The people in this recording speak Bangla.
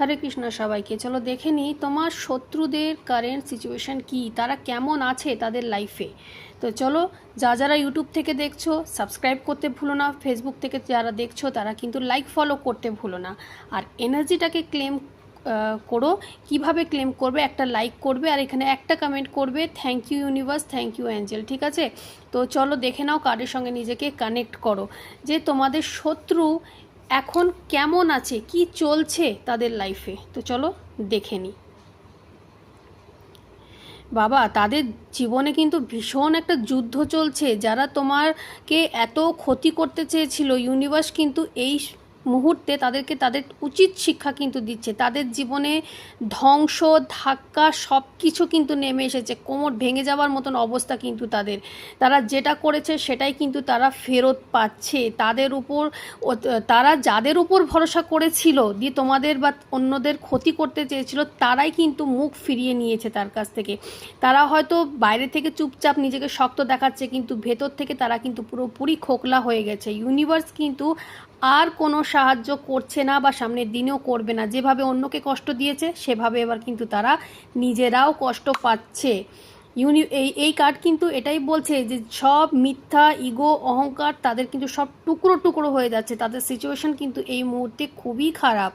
হরে কৃষ্ণ সবাইকে। চলো দেখে নিই তোমার শত্রুদের কারেন্ট সিচুয়েশন কি? তারা কেমন আছে তাদের লাইফে তো চলো, যা যারা ইউটিউব থেকে দেখছ সাবস্ক্রাইব করতে ভুলো না ফেসবুক থেকে যারা দেখছ, তারা কিন্তু লাইক ফলো করতে ভুলো না। আর এনার্জিটাকে ক্লেম করো, কীভাবে ক্লেম করবে? একটা লাইক করবে আর এখানে একটা কমেন্ট করবে thank you universe thank you angel ঠিক আছে? তো চলো দেখে নাও কার্ডের সঙ্গে নিজেকে কানেক্ট করো। যে তোমাদের শত্রু এখন কেমন আছে, কি চলছে তাদের লাইফে তো চলো দেখে নিই বাবা, তাদের জীবনে কিন্তু ভীষণ একটা যুদ্ধ চলছে। যারা তোমারকে এত ক্ষতি করতে চেয়েছিল ইউনিভার্স কিন্তু এই মুহূর্তে তাদেরকে তাদের উচিত শিক্ষা কিন্তু দিচ্ছে। তাদের জীবনে ধ্বংস, ধাক্কা সব কিছু কিন্তু নেমে এসেছে। কোমর ভেঙে যাওয়ার মতন অবস্থা কিন্তু তাদের। তারা যেটা করেছে সেটাই কিন্তু তারা ফেরত পাচ্ছে। তাদের উপর তারা যাদের উপর ভরসা করেছিল দিয়ে তোমাদের বা অন্যদের ক্ষতি করতে চেয়েছিল, তারাই কিন্তু মুখ ফিরিয়ে নিয়েছে তার কাছ থেকে। তারা হয়তো বাইরে থেকে চুপচাপ নিজেকে শক্ত দেখাচ্ছে, কিন্তু ভেতর থেকে তারা কিন্তু পুরোপুরি খোকলা হয়ে গেছে। ইউনিভার্স কিন্তু আর কোনো সাহায্য করছে না বা সামনের দিনেও করবে না। যেভাবে অন্যকে কষ্ট দিয়েছে, সেভাবে এবার কিন্তু তারা নিজেরাও কষ্ট পাচ্ছে। ইউনি এই এই কার্ড কিন্তু এটাই বলছে যে সব মিথ্যা ইগো অহংকার তাদের কিন্তু সব টুকরো টুকরো হয়ে যাচ্ছে। তাদের সিচুয়েশন কিন্তু এই মুহূর্তে খুবই খারাপ।